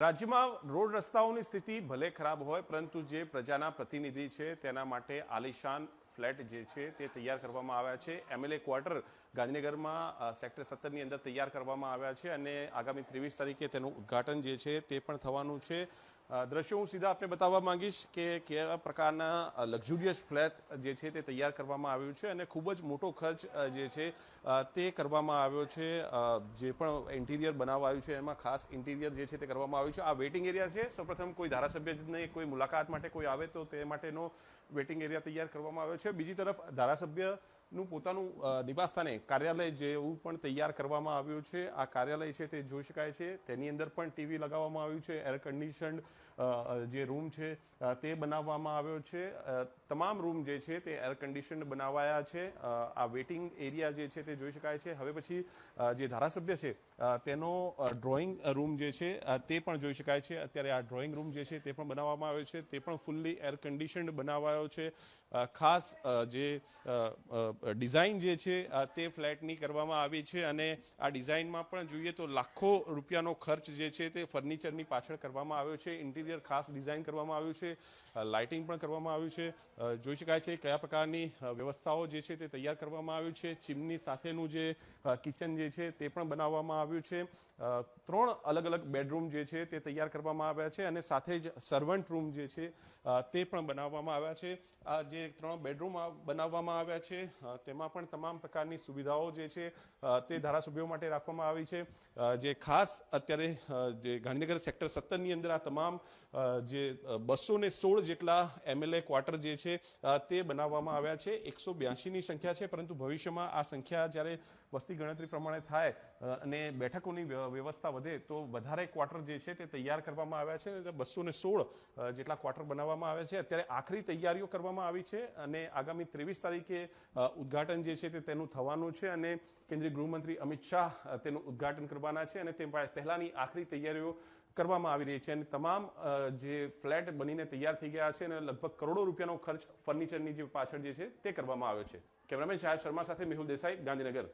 રાજ્યમાં રોડ રસ્તાઓની સ્થિતિ ભલે ખરાબ હોય, પરંતુ જે પ્રજાના પ્રતિનિધિ છે તેના માટે આલિશાન ફ્લેટ જે છે તે તૈયાર કરવામાં આવ્યા છે. એમએલએ ક્વાર્ટર ગાંધીનગરમાં સેક્ટર સત્તરની અંદર તૈયાર કરવામાં આવ્યા છે અને આગામી ત્રેવીસ તારીખે તેનું ઉદ્ઘાટન જે છે તે પણ થવાનું છે. દ્રશ્યો હું સીધા આપને બતાવવા માંગીશ કે કેવા પ્રકારના લક્ઝુરિયસ ફ્લેટ જે છે તે તૈયાર કરવામાં આવ્યું છે અને ખૂબ જ મોટો ખર્ચ જે છે તે કરવામાં આવ્યો છે જે પણ ઇન્ટિરિયર બનાવવા આવ્યું છે એમાં ખાસ ઇન્ટિરિયર જે છે તે કરવામાં આવ્યું છે. આ વેટિંગ એરિયા છે. સૌપ્રથમ કોઈ ધારાસભ્ય જ નહીં, કોઈ મુલાકાત માટે કોઈ આવે તો તે માટેનો વેટિંગ એરિયા તૈયાર કરવામાં આવ્યો છે. બીજી તરફ ધારાસભ્યનું પોતાનું નિવાસસ્થાને કાર્યાલય જેવું પણ તૈયાર કરવામાં આવ્યું છે, આ કાર્યાલય છે તે જોઈ શકાય છે. તેની અંદર પણ ટીવી લગાવવામાં આવ્યું છે, એર કન્ડિશન જે રૂમ છે તે બનાવવામાં આવ્યો છે. તમામ રૂમ જે છે તે એર કન્ડિશન્ડ બનાવાયા છે. આ વેટિંગ એરિયા જે છે તે જોઈ શકાય છે. હવે પછી જે ધારાસભ્ય છે તેનો ડ્રોઈંગ રૂમ જે છે તે પણ જોઈ શકાય છે. અત્યારે આ ડ્રોઈંગ રૂમ જે છે તે પણ બનાવવામાં આવ્યો છે. તે પણ ફૂલ્લી એર કન્ડિશન્ડ બનાવાયો છે. ખાસ જે ડિઝાઇન જે છે તે ફ્લેટની કરવામાં આવી છે અને આ ડિઝાઇનમાં પણ જોઈએ તો લાખો રૂપિયાનો ખર્ચ જે છે તે ફર્નિચરની પાછળ કરવામાં આવ્યો છે. ઇન્ટિરિયર ખાસ ડિઝાઇન કરવામાં આવ્યું છે. લાઇટિંગ પણ કરવામાં આવ્યું છે. જોઈ શકાય છે કયા પ્રકારની વ્યવસ્થાઓ જે છે તે તૈયાર કરવામાં આવ્યું છે. ચીમની સાથેનું જે કિચન જે છે તે પણ બનાવવામાં આવ્યું છે. ત્રણ અલગ અલગ બેડરૂમ જે છે તે તૈયાર કરવામાં આવ્યા છે અને સાથે જ સર્વન્ટ રૂમ જે છે તે પણ બનાવવામાં આવ્યા છે. આ જે ત્રણ બેડરૂમ બનાવવામાં આવ્યા છે તેમાં પણ તમામ પ્રકારની સુવિધાઓ જે છે તે ધારાસભ્યો માટે રાખવામાં આવી છે. જે ખાસ અત્યારે જે ગાંધીનગર સેક્ટર સત્તરની અંદર આ તમામ જે બસો ને સોળ જેટલા એમએલએ ક્વાર્ટર જે છે તે બનાવવામાં આવ્યા છે. એકસો બ્યાસીની સંખ્યા છે, પરંતુ ભવિષ્યમાં આ સંખ્યા જ્યારે વસ્તી ગણતરી પ્રમાણે થાય અને બેઠકોની વ્યવસ્થા વધે, તો વધારે ક્વાર્ટર જે છે તે તૈયાર કરવામાં આવ્યા છે. અને બસો ને સોળ જેટલા ક્વાર્ટર બનાવવામાં આવ્યા છે. અત્યારે આખરી તૈયારીઓ કરવામાં આવી છે અને આગામી ત્રેવીસ તારીખે ઉદ્ઘાટન જે છે તે તેનું થવાનું છે અને કેન્દ્રીય ગૃહમંત્રી અમિત શાહ તેનું ઉદ્ઘાટન કરવાના છે અને તે પહેલાંની આખરી તૈયારીઓ કરવામાં આવી રહી છે અને તમામ જે ફ્લેટ બનીને તૈયાર થઈ ગયા છે અને લગભગ કરોડો રૂપિયાનો ખર્ચ ફર્નિચરની જે પાછળ જે છે તે કરવામાં આવ્યો છે. કેમેરામેન શાહ શર્મા સાથે મેહુલ દેસાઈ, ગાંધીનગર.